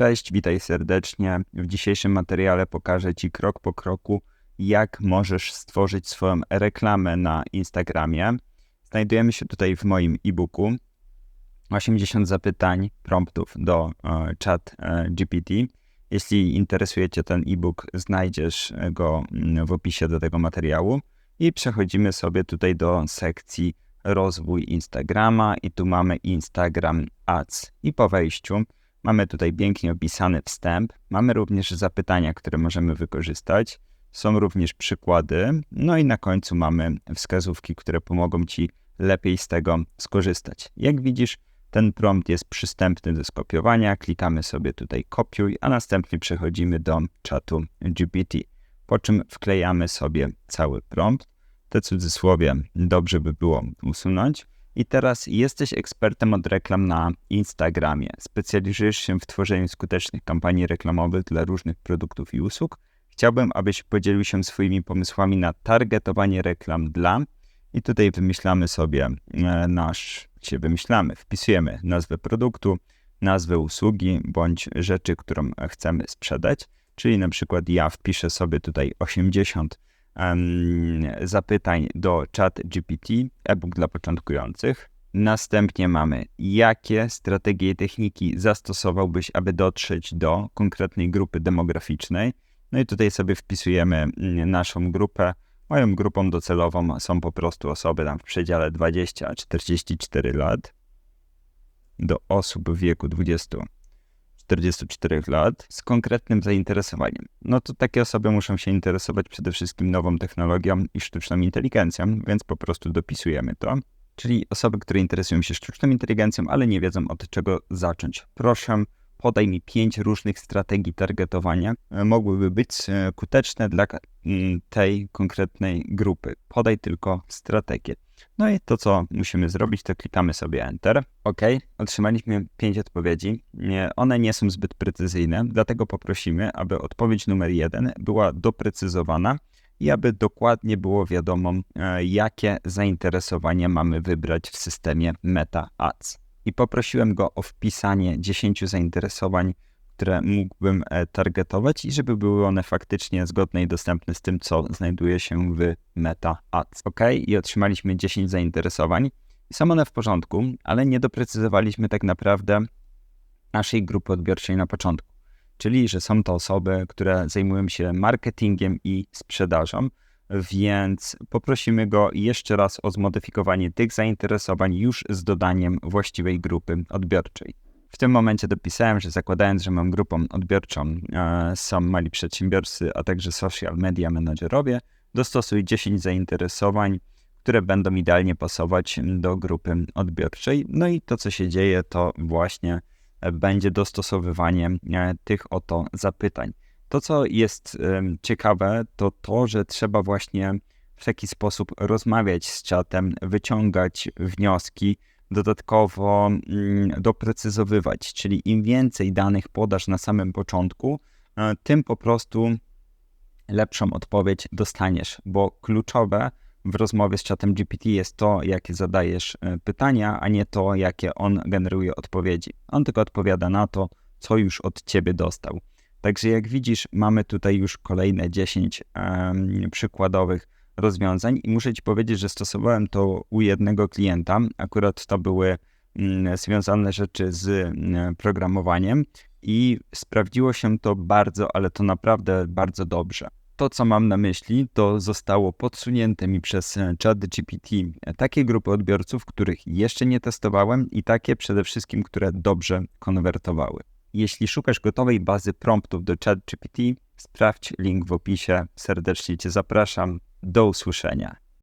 Cześć, witaj serdecznie. W dzisiejszym materiale pokażę Ci krok po kroku, jak możesz stworzyć swoją reklamę na Instagramie. Znajdujemy się tutaj w moim e-booku 80 zapytań, promptów do e, chat e, GPT. Jeśli interesuje Cię ten e-book, znajdziesz go mm, w opisie do tego materiału. I przechodzimy sobie tutaj do sekcji rozwój Instagrama i tu mamy Instagram Ads. I po wejściu mamy tutaj pięknie opisany wstęp. Mamy również zapytania, które możemy wykorzystać. Są również przykłady. No i na końcu mamy wskazówki, które pomogą Ci lepiej z tego skorzystać. Jak widzisz, ten prompt jest przystępny do skopiowania. Klikamy sobie tutaj kopiuj, a następnie przechodzimy do czatu GPT. Po czym wklejamy sobie cały prompt. Te cudzysłowie dobrze by było usunąć. I teraz jesteś ekspertem od reklam na Instagramie. Specjalizujesz się w tworzeniu skutecznych kampanii reklamowych dla różnych produktów i usług. Chciałbym, abyś podzielił się swoimi pomysłami na targetowanie reklam dla. I tutaj wymyślamy sobie e, nasz, się wymyślamy, wpisujemy nazwę produktu, nazwę usługi bądź rzeczy, którą chcemy sprzedać. Czyli na przykład ja wpiszę sobie tutaj 80 zapytań do chat GPT, e-book dla początkujących. Następnie mamy, jakie strategie i techniki zastosowałbyś, aby dotrzeć do konkretnej grupy demograficznej. No i tutaj sobie wpisujemy mm, naszą grupę. Moją grupą docelową są po prostu osoby tam w przedziale 20-44 lat do osób w wieku 20 44 lat z konkretnym zainteresowaniem. No to takie osoby muszą się interesować przede wszystkim nową technologią i sztuczną inteligencją, więc po prostu dopisujemy to. Czyli osoby, które interesują się sztuczną inteligencją, ale nie wiedzą od czego zacząć. Proszę, podaj mi pięć różnych strategii targetowania, e, mogłyby być e, skuteczne dla tej konkretnej grupy. Podaj tylko strategię. No i to, co musimy zrobić, to klikamy sobie Enter. OK, otrzymaliśmy pięć odpowiedzi. One nie są zbyt precyzyjne, dlatego poprosimy, aby odpowiedź numer jeden była doprecyzowana i aby dokładnie było wiadomo, e, jakie zainteresowania mamy wybrać w systemie Meta Ads. I poprosiłem go o wpisanie 10 zainteresowań które mógłbym e, targetować i żeby były one faktycznie zgodne i dostępne z tym, co znajduje się w Meta Ads. OK, i otrzymaliśmy 10 zainteresowań. Są one w porządku, ale nie doprecyzowaliśmy tak naprawdę naszej grupy odbiorczej na początku. Czyli, że są to osoby, które zajmują się marketingiem i sprzedażą, więc poprosimy go jeszcze raz o zmodyfikowanie tych zainteresowań już z dodaniem właściwej grupy odbiorczej. W tym momencie dopisałem, że zakładając, że mam grupą odbiorczą e, są mali przedsiębiorcy, a także social media menadżerowie, dostosuj 10 zainteresowań, które będą idealnie pasować do grupy odbiorczej. No i to, co się dzieje, to właśnie będzie dostosowywanie e, tych oto zapytań. To, co jest ciekawe, to to, że trzeba właśnie w taki sposób rozmawiać z czatem, wyciągać wnioski, dodatkowo mm, doprecyzowywać, czyli im więcej danych podasz na samym początku, e, tym po prostu lepszą odpowiedź dostaniesz, bo kluczowe w rozmowie z czatem GPT jest to, jakie zadajesz e, pytania, a nie to, jakie on generuje odpowiedzi. On tylko odpowiada na to, co już od ciebie dostał. Także jak widzisz, mamy tutaj już kolejne 10 um, przykładowych rozwiązań i muszę Ci powiedzieć, że stosowałem to u jednego klienta. Akurat to były mm, związane rzeczy z mm, programowaniem i sprawdziło się to bardzo, ale to naprawdę bardzo dobrze. To, co mam na myśli, to zostało podsunięte mi przez e, ChatGPT takie grupy odbiorców, których jeszcze nie testowałem i takie przede wszystkim, które dobrze konwertowały. Jeśli szukasz gotowej bazy promptów do ChatGPT, sprawdź link w opisie. Serdecznie Cię zapraszam. Do usłyszenia.